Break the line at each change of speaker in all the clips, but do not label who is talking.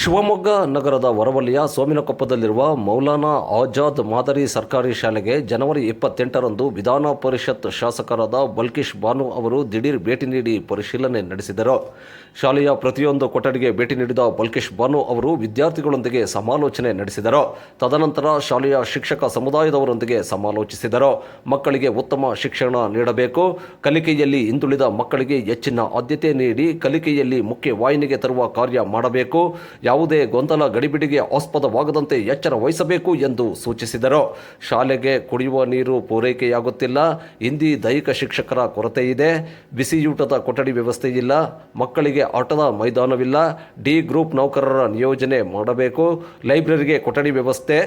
ಶಿವಮೊಗ್ಗ ನಗರದ ಹೊರವಲಯ ಸೋಮಿನಕೊಪ್ಪದಲ್ಲಿರುವ ಮೌಲಾನಾ ಆಜಾದ್ ಮಾದರಿ ಸರ್ಕಾರಿ ಶಾಲೆಗೆ ಜನವರಿ ಇಪ್ಪತ್ತೆಂಟರಂದು ವಿಧಾನ ಪರಿಷತ್ ಶಾಸಕರಾದ ಬಲ್ಕಿಶ್ ಬಾನು ಅವರು ದಿಢೀರ್ ಭೇಟಿ ನೀಡಿ ಪರಿಶೀಲನೆ ನಡೆಸಿದರು. ಶಾಲೆಯ ಪ್ರತಿಯೊಂದು ಕೊಠಡಿಗೆ ಭೇಟಿ ನೀಡಿದ ಬಲ್ಕಿಶ್ ಬಾನು ಅವರು ವಿದ್ಯಾರ್ಥಿಗಳೊಂದಿಗೆ ಸಮಾಲೋಚನೆ ನಡೆಸಿದರು. ತದನಂತರ ಶಾಲೆಯ ಶಿಕ್ಷಕ ಸಮುದಾಯದವರೊಂದಿಗೆ ಸಮಾಲೋಚಿಸಿದರು. ಮಕ್ಕಳಿಗೆ ಉತ್ತಮ ಶಿಕ್ಷಣ ನೀಡಬೇಕು. ಕಲಿಕೆಯಲ್ಲಿ ಹಿಂದುಳಿದ ಮಕ್ಕಳಿಗೆ ಹೆಚ್ಚಿನ ಆದ್ಯತೆ ನೀಡಿ ಕಲಿಕೆಯಲ್ಲಿ ಮುಖ್ಯ ವಾಹಿನಿಗೆ ತರುವ ಕಾರ್ಯ ಮಾಡಬೇಕು. ಯಾವುದೇ ಗೊಂದಲ ಗಡಿಬಿಡಿಗೆ ಆಸ್ಪದವಾಗದಂತೆ ಎಚ್ಚರ ವಹಿಸಬೇಕು ಎಂದು ಸೂಚಿಸಿದರು. ಶಾಲೆಗೆ ಕುಡಿಯುವ ನೀರು ಪೂರೈಕೆಯಾಗುತ್ತಿಲ್ಲ. ಹಿಂದಿ ದೈಹಿಕ ಶಿಕ್ಷಕರ ಕೊರತೆ ಇದೆ. ಬಿಸಿಯೂಟದ ಕೊಠಡಿ ವ್ಯವಸ್ಥೆ ಇಲ್ಲ. ಮಕ್ಕಳಿಗೆ ಆಟದ ಮೈದಾನವಿಲ್ಲ. ಡಿ ಗ್ರೂಪ್ ನೌಕರರ ನಿಯೋಜನೆ ಮಾಡಬೇಕು. ಲೈಬ್ರರಿಗೆ ಕೊಠಡಿ ವ್ಯವಸ್ಥೆ,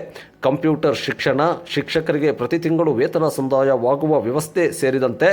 ಕಂಪ್ಯೂಟರ್ ಶಿಕ್ಷಣ, ಶಿಕ್ಷಕರಿಗೆ ಪ್ರತಿ ತಿಂಗಳು ವೇತನ ಸಂದಾಯವಾಗುವ ವ್ಯವಸ್ಥೆ ಸೇರಿದಂತೆ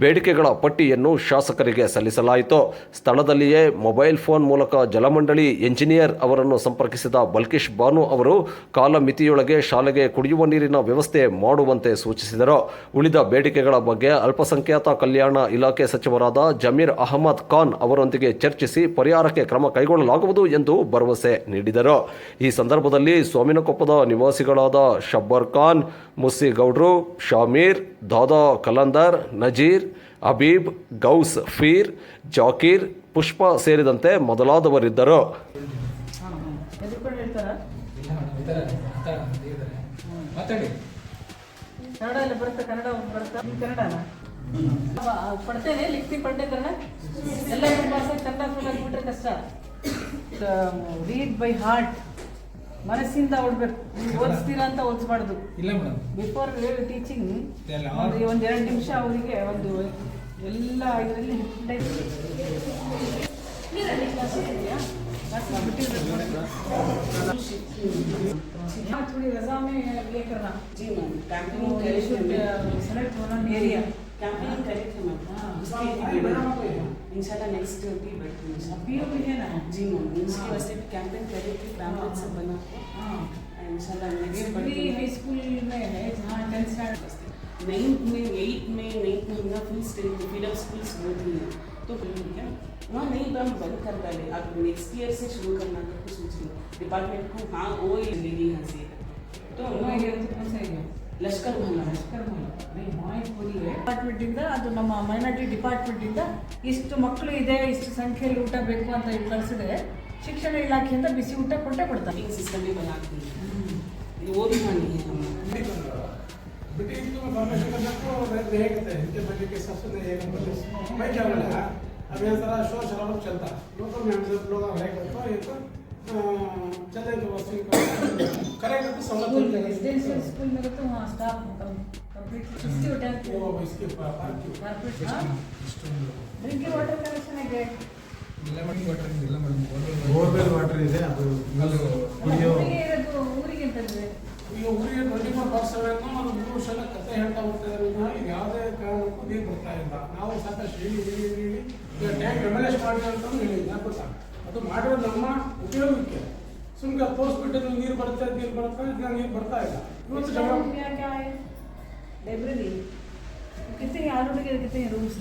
ಬೇಡಿಕೆಗಳ ಪಟ್ಟಿಯನ್ನು ಶಾಸಕರಿಗೆ ಸಲ್ಲಿಸಲಾಯಿತು. ಸ್ಥಳದಲ್ಲಿಯೇ ಮೊಬೈಲ್ ಫೋನ್ ಮೂಲಕ ಜಲಮಂಡಳಿ ಎಂಜಿನಿಯರ್ ಅವರನ್ನು ಸಂಪರ್ಕಿಸಿದ ಬಲ್ಕಿಶ್ ಬಾನು ಅವರು ಕಾಲಮಿತಿಯೊಳಗೆ ಶಾಲೆಗೆ ಕುಡಿಯುವ ನೀರಿನ ವ್ಯವಸ್ಥೆ ಮಾಡುವಂತೆ ಸೂಚಿಸಿದರು. ಉಳಿದ ಬೇಡಿಕೆಗಳ ಬಗ್ಗೆ ಅಲ್ಪಸಂಖ್ಯಾತ ಕಲ್ಯಾಣ ಇಲಾಖೆ ಸಚಿವರಾದ ಜಮೀರ್ ಅಹಮದ್ ಖಾನ್ ಅವರೊಂದಿಗೆ ಚರ್ಚಿಸಿ ಪರಿಹಾರಕ್ಕೆ ಕ್ರಮ ಕೈಗೊಳ್ಳಲಾಗುವುದು ಎಂದು ಭರವಸೆ ನೀಡಿದರು. ಈ ಸಂದರ್ಭದಲ್ಲಿ ಸ್ವಾಮಿನಕೊಪ್ಪದ ನಿವಾಸಿಗಳಾದ ಶಬ್ಬರ್ ಖಾನ್, ಮುಸ್ಸಿಗೌಡ್ರು, ಶಾಮೀರ್, ದಾದಾ ಕಲಂದರ್, ನಜೀರ್, ಅಬೀಬ್, ಗೌಸ್, ಫೀರ್, ಜಾಕೀರ್, ಪುಷ್ಪ ಸೇರಿದಂತೆ ಮೊದಲಾದವರಿದ್ದರು.
ಎದುರ್ಕೊಂಡು ಹೇಳ್ತಾರ?
ಇಲ್ಲ ಮೇಡಮ್ ಈ ಥರ ಇದ್ದಾರೆ ಮಾತಾಡಿ.
ಕನ್ನಡ ಎಲ್ಲ ಬರುತ್ತೆ? ಕನ್ನಡ ಬರುತ್ತಾ? ನೀವು ಕನ್ನಡನ ಪಡ್ತೇನೆ ಲಿಖಿತಿ ಕನ್ನಡ ಎಲ್ಲ ನಿಮ್ಮ ಭಾಷೆ ಕನ್ನಡ ಬಿಟ್ರೆ ಕಷ್ಟ. ರೀಡ್ ಬೈ ಹಾರ್ಟ್ ಮನಸ್ಸಿಂದ ಓಡ್ಬೇಕು ನೀವು ಓದಿಸ್ತೀರಾ ಅಂತ ಓದಿಸ್ಬಾರ್ದು.
ಇಲ್ಲ ಮೇಡಮ್.
ಬಿಫೋರ್ ಟೀಚಿಂಗ್ ಒಂದು ಎರಡು ನಿಮಿಷ ಅವರಿಗೆ ಒಂದು ಎಲ್ಲ ಇದರಲ್ಲಿ थोड़ी रजा में ये करना।
जी मैम कैंपिंग
वो
करे थे ma'am.
uh, one area
camping करे थे मैम।
हाँ।
उसके इंशाल्लाह नेक्स्ट भी बैठे हैं
अभी भी है ना?
जी मैम उसके वास्ते भी कैंपिंग करे थे पैम्पलेट सब बना के
हाँ।
इंशाल्लाह नेक्स्ट
एवरी हाई स्कूल में है जहाँ टेंथ स्टैंडर्ड
नाइन्थ में एट में नाइन्थ में हमने फुल स्टेट फीडर स्कूल्स होती हैं। तो क्या? वहाँ नहीं तो हम बंद कर डाले अब नेक्स्ट ईयर से शुरू करना का कुछ सोच रहे डिपार्टमेंट को हाँ वो ही लेगी यहाँ से तो
वो एरिया तो कौन सा एरिया
लश्कर मोहल्ला
ಡಿಪಾರ್ಟ್ಮೆಂಟ್ ಇಂದ ಅದು ನಮ್ಮ ಮೈನಾರಿಟಿ ಡಿಪಾರ್ಟ್ಮೆಂಟ್ ಇಂದ ಇಷ್ಟು ಮಕ್ಕಳು ಇದೆ ಇಷ್ಟು ಸಂಖ್ಯೆಯಲ್ಲಿ ಊಟ ಬೇಕು ಅಂತ ಹೇಳಿ ಕಳಿಸಿದ್ರೆ ಶಿಕ್ಷಣ ಇಲಾಖೆಯಿಂದ ಬಿಸಿ ಊಟ ಕೊಟ್ಟೆ ಕೊಡ್ತಾರೆ
टीचिंग सिस्टम भी बना के ये वो भी मानी है हम
ब्रिटिश को फॉर्मेशन करने को नहीं कहते हैं इनके बजट के हिसाब से नहीं है कंपनी मैं क्या बोला अब यहाँ सारा शोर शराब चलता लोग तो मैं सब लोग रह करता ये तो चले तो बस करेगा तो समझ
स्कूल में रेजिडेंशियल स्कूल में तो वहाँ स्टाफ कंप्लीट सिक्सटी होता है
वो इसके पार्क की
ಕಾರ್ಪೊರೇಟ್ ಡ್ರಿಂಕಿಂಗ್ ವಾಟರ್ ಕನೆಕ್ಷನ್ ಇದೆ
ಇಲ್ಲ ಮೇಡಮ್ ವಾಟರ್ ಇಲ್ಲ ಮೇಡಮ್
ಬೋರ್ವೆಲ್ ವಾಟರ್ ಇದೆ ಅದು ಕುಡಿಯೋ
ಊರಿಗೆ ಇರೋದು ಊರಿಗೆ ಅಂತಂದ್ರೆ
ಈಗ ಊರಿಗೆ ಟ್ವೆಂಟಿ ಫೋರ್ ಬಾರ್ ಸೆವೆನ್ ಅದು ಮೂರು ಸಲ ಕತೆ ಹೇಳ್ತಾ ಹೋಗ್ತಾ ಇದ್ದಾರೆ ವಿನಃ ಈಗ ಯಾವುದೇ ಕಾರಣಕ್ಕೂ ನೀರು ಬರ್ತಾ ಇಲ್ಲ ನಾವು ಸಾಕಷ್ಟು ಹೇಳಿ ಹೇಳಿ ಹೇಳಿ ಈಗ ಟ್ಯಾಂಕ್ ರೆಮಲೇಷ್ ಮಾಡಿ ಅಂತ ಹೇಳಿ ಯಾಕೆ ಗೊತ್ತಾ ಅದು ಮಾಡಿರೋದು ನಮ್ಮ ಉಪಯೋಗಕ್ಕೆ ಸುಮ್ಮನೆ ತೋರಿಸ್ಬಿಟ್ಟು ನೀರು ಬರುತ್ತೆ ನೀರು ಬರುತ್ತೆ ಈಗ ನೀರು ಬರ್ತಾ ಇಲ್ಲ ಇವತ್ತು ಜಮ
क्या क्या है लाइब्रेरी कितने आलू के कितने रूम्स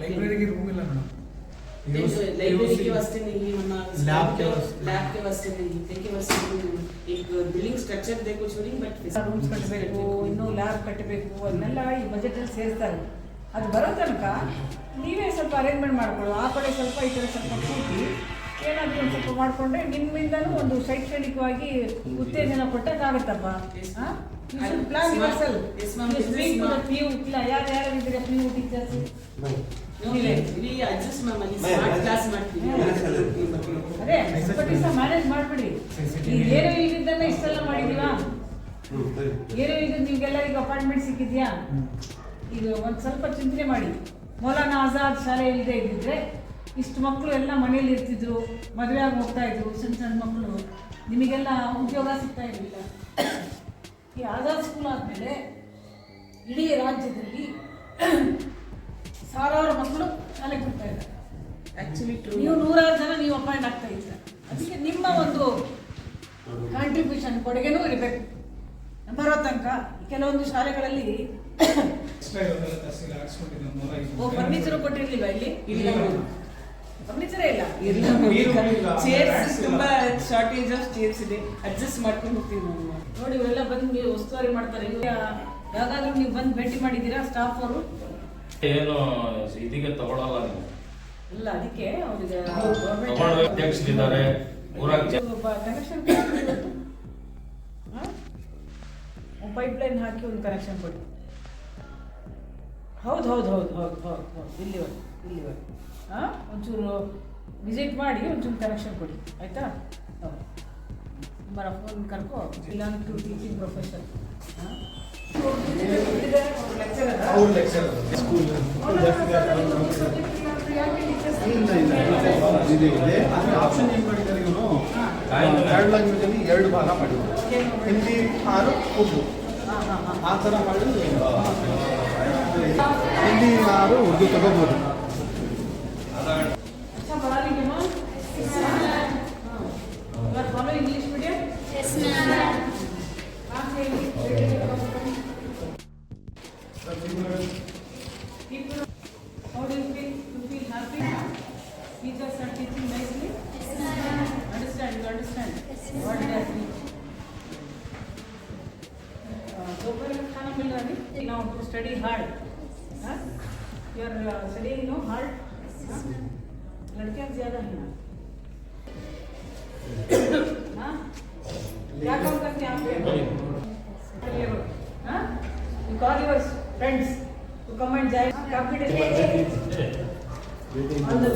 ಲೈಬ್ರರಿಗೆ रूम ಇಲ್ಲ ಮೇಡಮ್
लाइब्रेरी के वास्ते नहीं है वरना
Lab के वास्ते।
लैब के वास्ते नहीं है के वास्ते नहीं ಈಗ ಬಿಲ್ಡಿಂಗ್ ಸ್ಟ್ರಕ್ಚರ್ ಬೇಕು ಚೂರಿ ಬಟ್
ರೂಮ್ಸ್ ಕಟ್ಟಬೇಕು ಇನ್ನೂ ಲ್ಯಾಬ್ ಕಟ್ಟಬೇಕು ಅದನ್ನೆಲ್ಲ ಈ ಬಜೆಟಲ್ಲಿ ಸೇರಿಸ್ತಾರೆ ಅದು ಬರೋ ತನಕ ನೀವೇ ಸ್ವಲ್ಪ ಅರೇಂಜ್ಮೆಂಟ್ ಮಾಡ್ಕೊಳ್ಳಿ ಆ ಕಡೆ ಸ್ವಲ್ಪ ಈ ಕಡೆ ಸ್ವಲ್ಪ ಕೂತಿ ಏನಾದರೂ ಒಂದು ಸ್ವಲ್ಪ ಮಾಡಿಕೊಂಡ್ರೆ ನಿಮ್ಮಿಂದನೂ ಒಂದು ಶೈಕ್ಷಣಿಕವಾಗಿ ಉತ್ತೇಜನ ಕೊಟ್ಟಕ್ಕಾಗತ್ತಪ್ಪ.
ಹಾಂ? Ma'am. Yes, ma'am. Ma'am.
You ಇಲ್ಲ ಯಾರು ಯಾರು ಇದ್ದೀರಾ ಪಿ ಯು ಟೀಚರ್ಸ್
ಇಲ್ಲಿ ಅಡ್ಜಸ್ಟ್ ಮಾಡಿ ಸ್ಮಾರ್ಟ್ ಕ್ಲಾಸ್ ಮಾಡ್ತೀವಿ
ಅದೇ ಮ್ಯಾನೇಜ್ ಮಾಡ್ಬಿಡಿ. ಏನೋ ಇಷ್ಟೆಲ್ಲ ಮಾಡಿದೀವಾ ಏನೋ ಈಗ ನಿಮ್ಗೆಲ್ಲ ಈಗ ಅಪಾರ್ಟ್ಮೆಂಟ್ ಸಿಕ್ಕಿದ್ಯಾ? ಈಗ ಒಂದು ಸ್ವಲ್ಪ ಚಿಂತನೆ ಮಾಡಿ. ಮೌಲಾನಾ ಆಜಾದ್ ಶಾಲೆ ಇಲ್ಲದೆ ಇದ್ದಿದ್ರೆ ಇಷ್ಟು ಮಕ್ಕಳು ಎಲ್ಲ ಮನೇಲಿ ಇರ್ತಿದ್ರು ಮದುವೆ ಆಗಿ ಹೋಗ್ತಾ ಇದ್ರು ಸಣ್ಣ ಸಣ್ಣ ಮಕ್ಕಳು ನಿಮಗೆಲ್ಲ ಉದ್ಯೋಗ ಸಿಗ್ತಾ ಇರಲಿಲ್ಲ. ಈ ಆಧಾರ್ ಸ್ಕೂಲ್ ಆದಮೇಲೆ ಇಡೀ ರಾಜ್ಯದಲ್ಲಿ ಸಾವಿರಾರು ಮಕ್ಕಳು ಶಾಲೆಗೆ ಬರ್ತಾ ಇದ್ದಾರೆ.
ಆ್ಯಕ್ಚುಲಿ ಟ್ರೂ
ನೀವು ನೂರಾರು ಜನ ನೀವು ಅಪಾಯಿಂಟ್ ಆಗ್ತಾ ಇದ್ದೀರ. ಅದಕ್ಕೆ ನಿಮ್ಮ ಒಂದು ಕಾಂಟ್ರಿಬ್ಯೂಷನ್ ಕೊಡುಗೆನೂ ಇರಬೇಕು. ಬರೋ ತನಕ ಕೆಲವೊಂದು ಶಾಲೆಗಳಲ್ಲಿ ಓ ಫರ್ನಿಚರ್ ಕೊಟ್ಟಿರ್ಲಿಲ್ವಾ ಇಲ್ಲಿ.
ಇಲ್ಲ.
ಫರ್ನಿಚರೇ ಇಲ್ಲ.
ಚೇರ್ಸ್ ತುಂಬಾ ಶಾರ್ಟೇಜ್ ಆಫ್ ಚೇರ್ಸ್ ಇದೆ. ಅಡ್ಜಸ್ಟ್ ಮಾಡ್ಕೊಂಡು ಹೋಗ್ತೀವಿ ನಾವು
ನೋಡಿ ಇವರೆಲ್ಲ ಬಂದು ನೀವು ಉಸ್ತುವಾರಿ ಮಾಡ್ತಾರೆ. ಇವ್ರು ಯಾ- ಯಾವ್ದಾದ್ರು ನೀವು ಬಂದು ಭೇಟಿ ಮಾಡಿದ್ದೀರಾ ಸ್ಟಾಫ್ ಅವರು?
ಏನು ಇದಕ್ಕೆ ತಗೊಳಲ್ಲ ನೀವು.
ಇಲ್ಲ ಅದಕ್ಕೆ ಅವ್ರಿಗೆ
ಅಧ್ಯಕ್ಷರಿದ್ದಾರೆ.
ಪೈಪ್ ಲೈನ್ ಹಾಕಿ ಒಂದು ಕನೆಕ್ಷನ್ ಕೊಡಿ. ಹೌದು ಹೌದು ಹೌದು ಹೌದು ಹೌದು ಹೌದು. ಇಲ್ಲಿವರೆಗೆ ಇಲ್ಲಿವರೆಗೆ. ಒಂಚೂರು ವಿಸಿಟ್ ಮಾಡಿ ಒಂಚೂರು ಕನೆಕ್ಷನ್ ಕೊಡಿ ಆಯಿತಾ? ಬರ ಫೋನ್ ಕರ್ಕೋ ಬಿಲಾಂಗ್ ಟು ಟೀಚಿಂಗ್ ಪ್ರೊಫೆಷನ್
ಇಲ್ಲ ಇಲ್ಲ ಆಪ್ಷನ್ ಏನು ಮಾಡಿದ್ದಾರೆ ಇವನು ಎರಡು ಲ್ಯಾಂಗ್ವೇಜ್ ಅಲ್ಲಿ ಎರಡು ಭಾಗ ಮಾಡಿದ್ದಾರೆ ಹಿಂದಿ ಆರು ಉರ್ದು ಆ ಥರ ಮಾಡಿ ಹಿಂದಿ ಆರು ಉರ್ದು ತಗೋಬೋದು.
Study hard huh? you are uh, studying no hard huh? लड़कियाँ ज़्यादा है ना हाँ? क्या काम करते हैं आप हाँ you call your friends to come and जाए confidence all the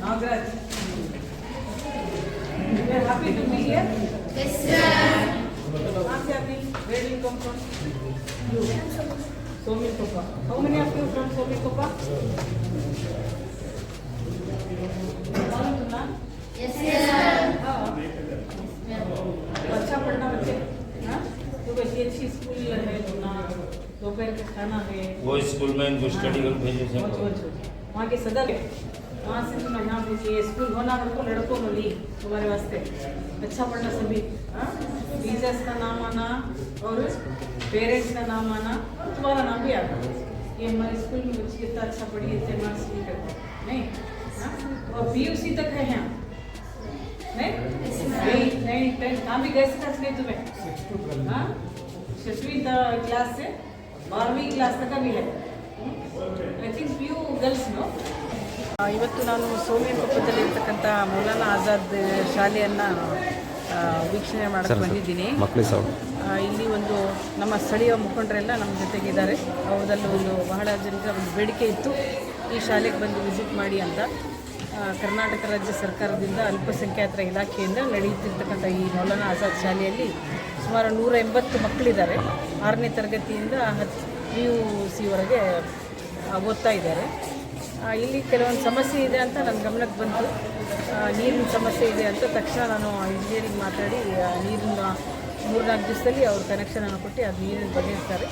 Nagraj. You are happy to be here? Yes, sir. कहाँ Where do you come from? You. Somilkopa. How many of you from? मालूम तुम ना? हाँ. अच्छा पढ़ना बच्चे हाँ तो वैसे अच्छी स्कूल है ना दोपहर का खाना है
वो स्कूल में इनको स्टडी कर भेजे थे।
वहाँ के सदर है वहाँ से तुम यहाँ भेजिए स्कूल होना लड़को लड़कों को ली तुम्हारे वास्ते अच्छा पढ़ना सभी हाँ टीचर्स का नाम आना और पेरेंट्स का नाम आना और तुम्हारा नाम भी आना ये हमारे स्कूल में बच्चे कितना अच्छा पढ़ी इतने मार्क्स नहीं करते नहीं हाँ और पी तक है यहाँ नहीं एट नाइन टेन कहाँ भी गए सकते नहीं तुम्हें हाँ छठवीं क्लास से बारहवीं क्लास तक का भी है I think P U girls no ಇವತ್ತು ನಾನು ಸೋಮೇಕೊಪ್ಪದಲ್ಲಿ ಇರ್ತಕ್ಕಂಥ ಮೌಲಾನಾ ಆಜಾದ್ ಶಾಲೆಯನ್ನು ವೀಕ್ಷಣೆ ಮಾಡಕ್ಕೆ ಬಂದಿದ್ದೀನಿ
ಮಕ್ಕಳಿಗೆ ಸರ್
ಆ, ಇಲ್ಲಿ ಒಂದು ನಮ್ಮ ಸ್ಥಳೀಯ ಮುಖಂಡರೆಲ್ಲ ನಮ್ಮ ಜೊತೆಗಿದ್ದಾರೆ. ಅವರಲ್ಲಿ ಒಂದು ಬಹಳ ಜನರ ಒಂದು ಬೇಡಿಕೆ ಇತ್ತು. ಈ ಶಾಲೆಗೆ ಬಂದು ವಿಸಿಟ್ ಮಾಡಿ ಅಂತ. ಕರ್ನಾಟಕ ರಾಜ್ಯ ಸರ್ಕಾರದಿಂದ ಅಲ್ಪಸಂಖ್ಯಾತರ ಇಲಾಖೆಯಿಂದ ನಡೆಯುತ್ತಿರ್ತಕ್ಕಂಥ ಈ ಮೌಲಾನ ಆಜಾದ್ ಶಾಲೆಯಲ್ಲಿ ಸುಮಾರು ನೂರ ಎಂಬತ್ತು ಮಕ್ಕಳಿದ್ದಾರೆ. ಆರನೇ ತರಗತಿಯಿಂದ ಹತ್ತು ಪಿ ಯು ಸಿವರೆಗೆ ಓದ್ತಾ ಇದ್ದಾರೆ. ಇಲ್ಲಿ ಕೆಲವೊಂದು ಸಮಸ್ಯೆ ಇದೆ ಅಂತ ನನ್ನ ಗಮನಕ್ಕೆ ಬಂತು. ನೀರಿನ ಸಮಸ್ಯೆ ಇದೆ ಅಂತ ತಕ್ಷಣ ನಾನು ಇಂಜಿನಿಯರಿಂಗ್ ಮಾತಾಡಿ ನೀರಿನ ಮೂರ್ನಾಲ್ಕು ದಿವಸದಲ್ಲಿ ಅವ್ರು ಕನೆಕ್ಷನನ್ನು ಕೊಟ್ಟು ಅದು ನೀರಿನ ಬಗೆಹರಿಸ್ತಾರೆ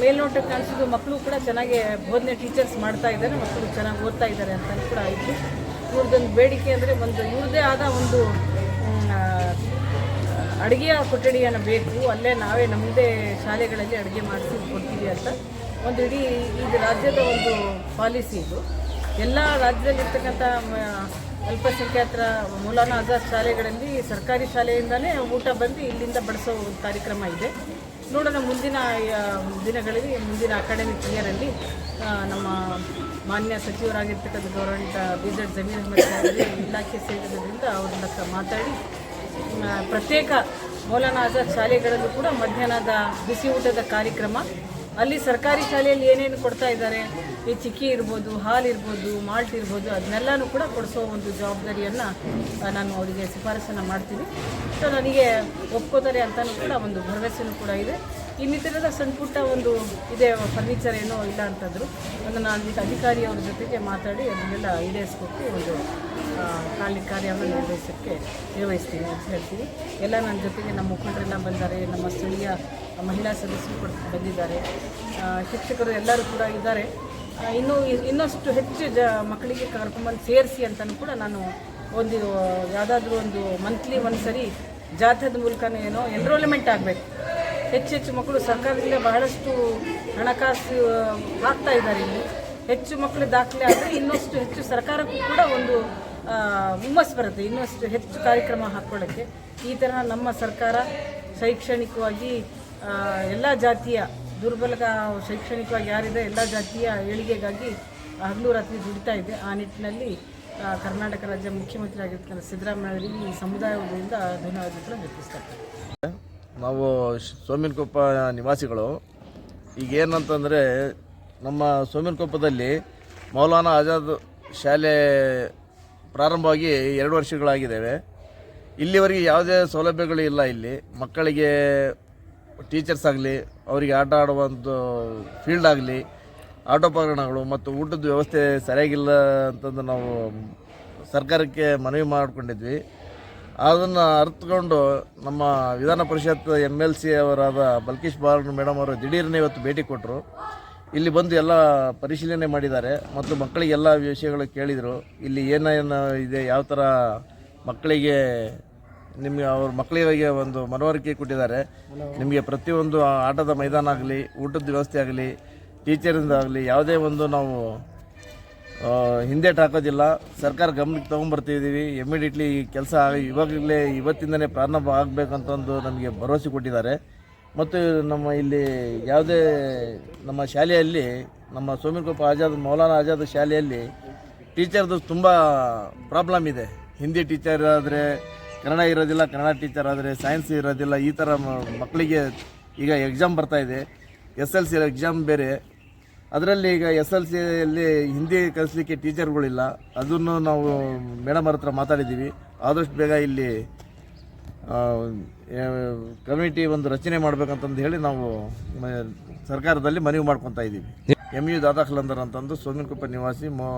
ಮೇಲ್ನೋಟಕ್ಕೆ ಕಾಣಿಸಿದ್ದು ಮಕ್ಕಳು ಕೂಡ ಚೆನ್ನಾಗಿ ಬೋಧನೆ ಟೀಚರ್ಸ್ ಮಾಡ್ತಾ ಇದ್ದಾರೆ, ಮಕ್ಕಳು ಚೆನ್ನಾಗಿ ಓದ್ತಾ ಇದ್ದಾರೆ ಅಂತ ಕೂಡ ಆಯಿತು. ಇವ್ರದ್ದೊಂದು ಬೇಡಿಕೆ ಅಂದರೆ ಒಂದು ಇವ್ರದ್ದೇ ಆದ ಒಂದು ಅಡುಗೆಯ ಕೊಠಡಿಯನ್ನು ಬೇಕು, ಅಲ್ಲೇ ನಾವೇ ನಮ್ಮದೇ ಶಾಲೆಗಳಲ್ಲಿ ಅಡುಗೆ ಮಾಡಿಸಿ ಕೊಡ್ತೀವಿ ಅಂತ. ಒಂದು ಇಡೀ ಇದು ರಾಜ್ಯದ ಒಂದು ಪಾಲಿಸಿ ಇದು. ಎಲ್ಲ ರಾಜ್ಯದಲ್ಲಿರ್ತಕ್ಕಂಥ ಅಲ್ಪಸಂಖ್ಯಾತರ ಮೌಲಾನಾ ಆಜಾದ್ ಶಾಲೆಗಳಲ್ಲಿ ಸರ್ಕಾರಿ ಶಾಲೆಯಿಂದಲೇ ಊಟ ಬಂದು ಇಲ್ಲಿಂದ ಬಡಿಸೋ ಕಾರ್ಯಕ್ರಮ ಇದೆ. ನೋಡೋಣ ಮುಂದಿನ ದಿನಗಳಲ್ಲಿ, ಮುಂದಿನ ಅಕಾಡೆಮಿಕ್ ಇಯರಲ್ಲಿ ನಮ್ಮ ಮಾನ್ಯ ಸಚಿವರಾಗಿರ್ತಕ್ಕಂಥ ಗೌರವಾನ್ವಿತ ಬಿ ಜೆಡ್ ಜಮೀನ್ ಅಹಮದ್ ಇಲಾಖೆ ಸೇರಿರೋದ್ರಿಂದ ಅವ್ರನ್ನ ಮಾತಾಡಿ ಪ್ರತ್ಯೇಕ ಮೌಲಾನಾ ಆಜಾದ್ ಶಾಲೆಗಳಲ್ಲೂ ಕೂಡ ಮಧ್ಯಾಹ್ನದ ಬಿಸಿ ಊಟದ ಕಾರ್ಯಕ್ರಮ ಅಲ್ಲಿ ಸರ್ಕಾರಿ ಶಾಲೆಯಲ್ಲಿ ಏನೇನು ಕೊಡ್ತಾ ಇದ್ದಾರೆ? ಈ ಚಿಕ್ಕಿ ಇರ್ಬೋದು, ಹಾಲು ಇರ್ಬೋದು, ಮಾಲ್ಟ್ ಇರ್ಬೋದು, ಅದನ್ನೆಲ್ಲನೂ ಕೂಡ ಕೊಡಿಸೋ ಒಂದು ಜವಾಬ್ದಾರಿಯನ್ನು ನಾನು ಅವರಿಗೆ ಶಿಫಾರಸನ್ನು ಮಾಡ್ತೀನಿ. ಸೊ ನನಗೆ ಒಪ್ಕೋತಾರೆ ಅಂತಲೂ ಕೂಡ ಒಂದು ಭರವಸೆನೂ ಕೂಡ ಇದೆ. ಇನ್ನಿತರದ ಸಣ್ಣ ಪುಟ್ಟ ಒಂದು ಇದೆ ಫರ್ನಿಚರ್ ಏನೋ ಇಲ್ಲ ಅಂತಂದರು. ಅದನ್ನು ನಾನು ಅಧಿಕಾರಿಯವ್ರ ಜೊತೆಗೆ ಮಾತಾಡಿ ಅದನ್ನೆಲ್ಲ ಈಡೇರಿಸ್ಕೊಟ್ಟು ಒಂದು ಕಾಲಿ ಕಾರ್ಯವನ್ನು ನಿರ್ವಹಿಸೋಕ್ಕೆ ನಿರ್ವಹಿಸ್ತೀನಿ ಅಂತ ಹೇಳ್ತೀನಿ. ಎಲ್ಲ ನನ್ನ ಜೊತೆಗೆ ನಮ್ಮ ಮುಖಂಡರೆಲ್ಲ ಬಂದಾರೆ, ನಮ್ಮ ಸ್ಥಳೀಯ ಮಹಿಳಾ ಸದಸ್ಯರು ಕೂಡ ಬಂದಿದ್ದಾರೆ. ಶಿಕ್ಷಕರು ಎಲ್ಲರೂ ಕೂಡ ಇದ್ದಾರೆ. ಇನ್ನೂ ಇನ್ನಷ್ಟು ಹೆಚ್ಚು ಜ ಮಕ್ಕಳಿಗೆ ಕರ್ಕೊಂಬಂದು ಸೇರಿಸಿ ಅಂತಲೂ ಕೂಡ ನಾನು ಒಂದು ಯಾವುದಾದ್ರೂ ಒಂದು ಮಂತ್ಲಿ ಒಂದು ಸರಿ ಜಾಥದ ಮೂಲಕನೂ ಏನೋ ಎನ್ರೋಲ್ಮೆಂಟ್ ಆಗಬೇಕು. ಹೆಚ್ಚು ಹೆಚ್ಚು ಮಕ್ಕಳು ಸರ್ಕಾರದಿಂದ ಬಹಳಷ್ಟು ಹಣಕಾಸು ಆಗ್ತಾ ಇದ್ದಾರೆ ಇಲ್ಲಿ. ಹೆಚ್ಚು ಮಕ್ಕಳು ದಾಖಲೆ ಆದರೆ ಇನ್ನಷ್ಟು ಹೆಚ್ಚು ಸರ್ಕಾರಕ್ಕೂ ಕೂಡ ಒಂದು ಹುಮ್ಮಸ್ಸು ಬರುತ್ತೆ. ಇನ್ನಷ್ಟು ಹೆಚ್ಚು ಕಾರ್ಯಕ್ರಮ ಹಾಕ್ಕೊಳ್ಳೋಕ್ಕೆ. ಈ ಥರ ನಮ್ಮ ಸರ್ಕಾರ ಶೈಕ್ಷಣಿಕವಾಗಿ ಎಲ್ಲ ಜಾತಿಯ ದುರ್ಬಲ ಶೈಕ್ಷಣಿಕವಾಗಿ ಯಾರಿದೆ ಎಲ್ಲ ಜಾತಿಯ ಏಳಿಗೆಗಾಗಿ ಹಗಲು ರಾತ್ರಿ ದುಡಿತಾ ಇದೆ. ಆ ನಿಟ್ಟಿನಲ್ಲಿ ಕರ್ನಾಟಕ ರಾಜ್ಯ ಮುಖ್ಯಮಂತ್ರಿ ಆಗಿರ್ತಕ್ಕಂಥ ಸಿದ್ದರಾಮಯ್ಯ ಅವರಿಗೆ ಈ ಸಮುದಾಯ ವತಿಯಿಂದ ಧನ್ಯವಾದಗಳನ್ನು ವ್ಯಕ್ತಿಸ್ತಾರೆ
ನಾವು ಸೋಮಿನಕೊಪ್ಪ ನಿವಾಸಿಗಳು. ಈಗ ಏನಂತಂದರೆ, ನಮ್ಮ ಸೋಮಿನಕೊಪ್ಪದಲ್ಲಿ ಮೌಲಾನಾ ಆಜಾದ್ ಶಾಲೆ ಪ್ರಾರಂಭವಾಗಿ ಎರಡು ವರ್ಷಗಳಾಗಿದ್ದಾವೆ. ಇಲ್ಲಿವರೆಗೆ ಯಾವುದೇ ಸೌಲಭ್ಯಗಳು ಇಲ್ಲ ಇಲ್ಲಿ. ಮಕ್ಕಳಿಗೆ ಟೀಚರ್ಸ್ ಆಗಲಿ, ಅವರಿಗೆ ಆಟ ಆಡುವಂಥ ಫೀಲ್ಡ್ ಆಗಲಿ ಆಟೋಪಕರಣಗಳು ಮತ್ತು ಊಟದ ವ್ಯವಸ್ಥೆ ಸರಿಯಾಗಿಲ್ಲ ಅಂತಂದು ನಾವು ಸರ್ಕಾರಕ್ಕೆ ಮನವಿ ಮಾಡಿಕೊಂಡಿದ್ವಿ. ಅದನ್ನು ಅರ್ಥಕೊಂಡು ನಮ್ಮ Vidhana Parishad M L C ಅವರಾದ ಬಲ್ಕೇಶ್ ball madam ಅವರು ದಿಢೀರ್ನೇ ಇವತ್ತು ಭೇಟಿ ಕೊಟ್ಟರು ಇಲ್ಲಿ ಬಂದು ಎಲ್ಲ ಪರಿಶೀಲನೆ ಮಾಡಿದ್ದಾರೆ. ಮತ್ತು ಮಕ್ಕಳಿಗೆಲ್ಲ ವಿಷಯಗಳು ಕೇಳಿದರು. ಇಲ್ಲಿ ಏನೇನು ಇದೆ, ಯಾವ ಥರ ಮಕ್ಕಳಿಗೆ ನಿಮಗೆ ಅವ್ರ ಮಕ್ಕಳಿಗೆ ಒಂದು ಮನವರಿಕೆ ಕೊಟ್ಟಿದ್ದಾರೆ. ನಿಮಗೆ ಪ್ರತಿಯೊಂದು ಆಟದ ಮೈದಾನ ಆಗಲಿ, ಊಟದ ವ್ಯವಸ್ಥೆ ಆಗಲಿ ಟೀಚರಿಂದ ಆಗಲಿ, ಯಾವುದೇ ಒಂದು ನಾವು ಹಿಂದೇಟು ಹಾಕೋದಿಲ್ಲ ಸರ್ಕಾರ ಗಮನಕ್ಕೆ ತೊಗೊಂಡ್ಬರ್ತಿದ್ದೀವಿ ಇಮಿಡಿಯೇಟ್ಲಿ ಈ ಕೆಲಸ ಇವಾಗಲೇ ಇವತ್ತಿಂದನೇ ಪ್ರಾರಂಭ ಆಗಬೇಕಂತಂದು ನಮಗೆ ಭರವಸೆ ಕೊಟ್ಟಿದ್ದಾರೆ. ಮತ್ತು ನಮ್ಮ ಇಲ್ಲಿ ಯಾವುದೇ ನಮ್ಮ ಶಾಲೆಯಲ್ಲಿ, ನಮ್ಮ ಸೋಮಿನಕೊಪ್ಪ ಆಜಾದ್, ಮೌಲಾನಾ ಆಜಾದ್ ಶಾಲೆಯಲ್ಲಿ ಟೀಚರ್ದು ತುಂಬ ಪ್ರಾಬ್ಲಮ್ ಇದೆ. ಹಿಂದಿ ಟೀಚರ್ ಆದರೆ ಕನ್ನಡ ಇರೋದಿಲ್ಲ, ಕನ್ನಡ ಟೀಚರ್ ಆದರೆ ಸೈನ್ಸ್ ಇರೋದಿಲ್ಲ, ಈ ಥರ ಮಕ್ಕಳಿಗೆ ಈಗ ಎಕ್ಸಾಮ್ ಬರ್ತಾ ಇದೆ. ಎಸ್ ಎಲ್ ಸಿ ಎಕ್ಸಾಮ್ ಬೇರೆ. ಅದರಲ್ಲಿ ಈಗ ಎಸ್ ಎಲ್ ಸಿಯಲ್ಲಿ ಹಿಂದಿ ಕಲಿಸ್ಲಿಕ್ಕೆ ಟೀಚರ್ಗಳಿಲ್ಲ ಅದನ್ನು ನಾವು ಮೇಡಮ್ ಅವ್ರ ಹತ್ರ ಮಾತಾಡಿದ್ದೀವಿ. ಆದಷ್ಟು ಬೇಗ ಇಲ್ಲಿ ಕಮಿಟಿ ಒಂದು ರಚನೆ ಮಾಡ್ಬೇಕಂತಂದು ಹೇಳಿ ನಾವು ಸರ್ಕಾರದಲ್ಲಿ ಮನವಿ ಮಾಡ್ಕೊತಾ ಇದ್ದೀವಿ. ಎಂ ಯು ದಾದಾಖಲಂದರ್ ಅಂತಂದು ಸೋಮಿನಕೊಪ್ಪ ನಿವಾಸಿ, ಮೋ